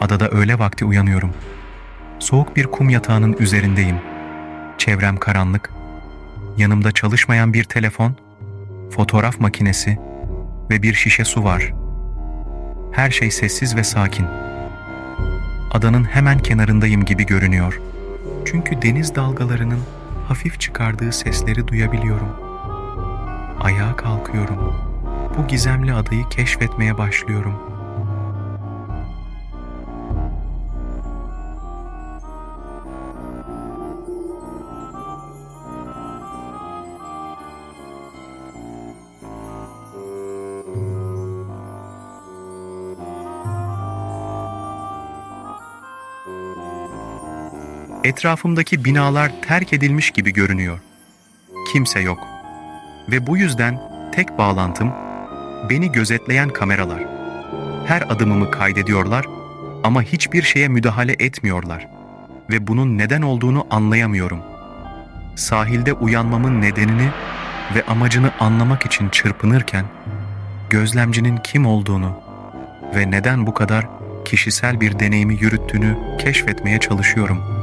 Adada öğle vakti uyanıyorum. Soğuk bir kum yatağının üzerindeyim. Çevrem karanlık. Yanımda çalışmayan bir telefon, fotoğraf makinesi ve bir şişe su var. Her şey sessiz ve sakin. Adanın hemen kenarındayım gibi görünüyor. Çünkü deniz dalgalarının hafif çıkardığı sesleri duyabiliyorum. Ayağa kalkıyorum. Bu gizemli adayı keşfetmeye başlıyorum. Etrafımdaki binalar terk edilmiş gibi görünüyor. Kimse yok. Ve bu yüzden tek bağlantım beni gözetleyen kameralar. Her adımımı kaydediyorlar ama hiçbir şeye müdahale etmiyorlar ve bunun neden olduğunu anlayamıyorum. Sahilde uyanmamın nedenini ve amacını anlamak için çırpınırken gözlemcinin kim olduğunu ve neden bu kadar kişisel bir deneyimi yürüttüğünü keşfetmeye çalışıyorum.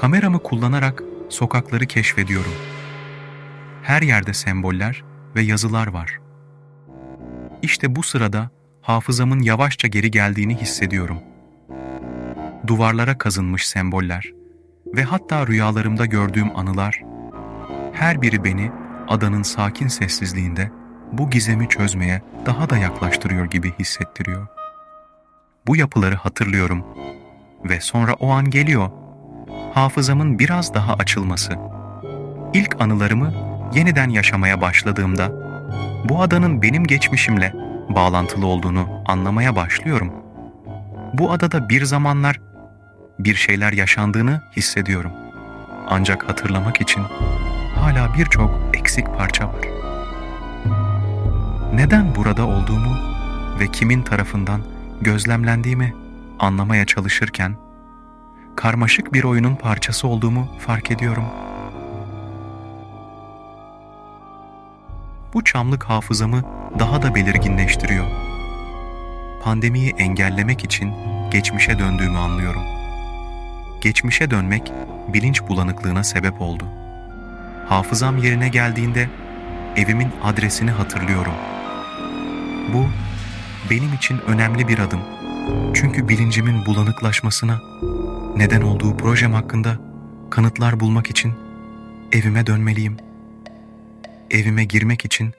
Kameramı kullanarak sokakları keşfediyorum. Her yerde semboller ve yazılar var. İşte bu sırada hafızamın yavaşça geri geldiğini hissediyorum. Duvarlara kazınmış semboller ve hatta rüyalarımda gördüğüm anılar, her biri beni adanın sakin sessizliğinde bu gizemi çözmeye daha da yaklaştırıyor gibi hissettiriyor. Bu yapıları hatırlıyorum ve sonra o an geliyor hafızamın biraz daha açılması. İlk anılarımı yeniden yaşamaya başladığımda bu adanın benim geçmişimle bağlantılı olduğunu anlamaya başlıyorum. Bu adada bir zamanlar bir şeyler yaşandığını hissediyorum. Ancak hatırlamak için hala birçok eksik parça var. Neden burada olduğumu ve kimin tarafından gözlemlendiğimi anlamaya çalışırken karmaşık bir oyunun parçası olduğumu fark ediyorum. Bu çamlık hafızamı daha da belirginleştiriyor. Pandemiyi engellemek için geçmişe döndüğümü anlıyorum. Geçmişe dönmek bilinç bulanıklığına sebep oldu. Hafızam yerine geldiğinde evimin adresini hatırlıyorum. Bu benim için önemli bir adım. Çünkü bilincimin bulanıklaşmasına neden olduğu projem hakkında kanıtlar bulmak için evime dönmeliyim. Evime girmek için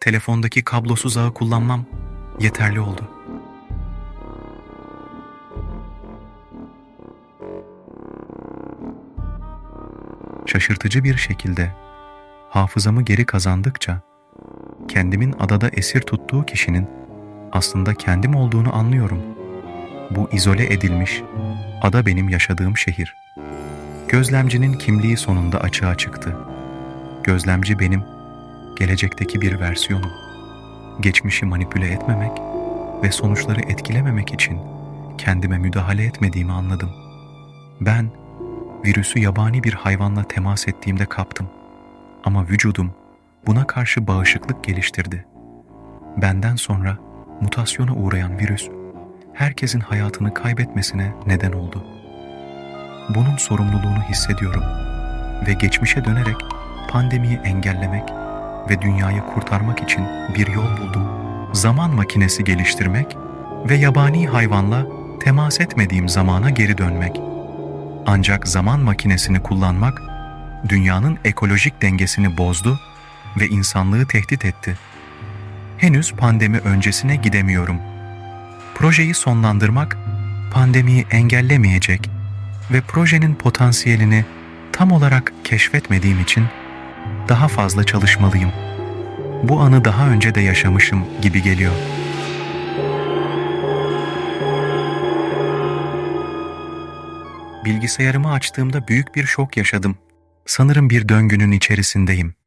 telefondaki kablosuz ağı kullanmam yeterli oldu. Şaşırtıcı bir şekilde hafızamı geri kazandıkça kendimin adada esir tuttuğu kişinin aslında kendim olduğunu anlıyorum. Bu izole edilmiş, ada benim yaşadığım şehir. Gözlemcinin kimliği sonunda açığa çıktı. Gözlemci benim, gelecekteki bir versiyonum. Geçmişi manipüle etmemek ve sonuçları etkilememek için kendime müdahale etmediğimi anladım. Ben, virüsü yabani bir hayvanla temas ettiğimde kaptım. Ama vücudum buna karşı bağışıklık geliştirdi. Benden sonra mutasyona uğrayan virüs herkesin hayatını kaybetmesine neden oldu. Bunun sorumluluğunu hissediyorum ve geçmişe dönerek pandemiyi engellemek ve dünyayı kurtarmak için bir yol buldum. Zaman makinesi geliştirmek ve yabani hayvanla temas etmediğim zamana geri dönmek. Ancak zaman makinesini kullanmak dünyanın ekolojik dengesini bozdu ve insanlığı tehdit etti. Henüz pandemi öncesine gidemiyorum. Projeyi sonlandırmak pandemiyi engellemeyecek ve projenin potansiyelini tam olarak keşfetmediğim için daha fazla çalışmalıyım. Bu anı daha önce de yaşamışım gibi geliyor. Bilgisayarımı açtığımda büyük bir şok yaşadım. Sanırım bir döngünün içerisindeyim.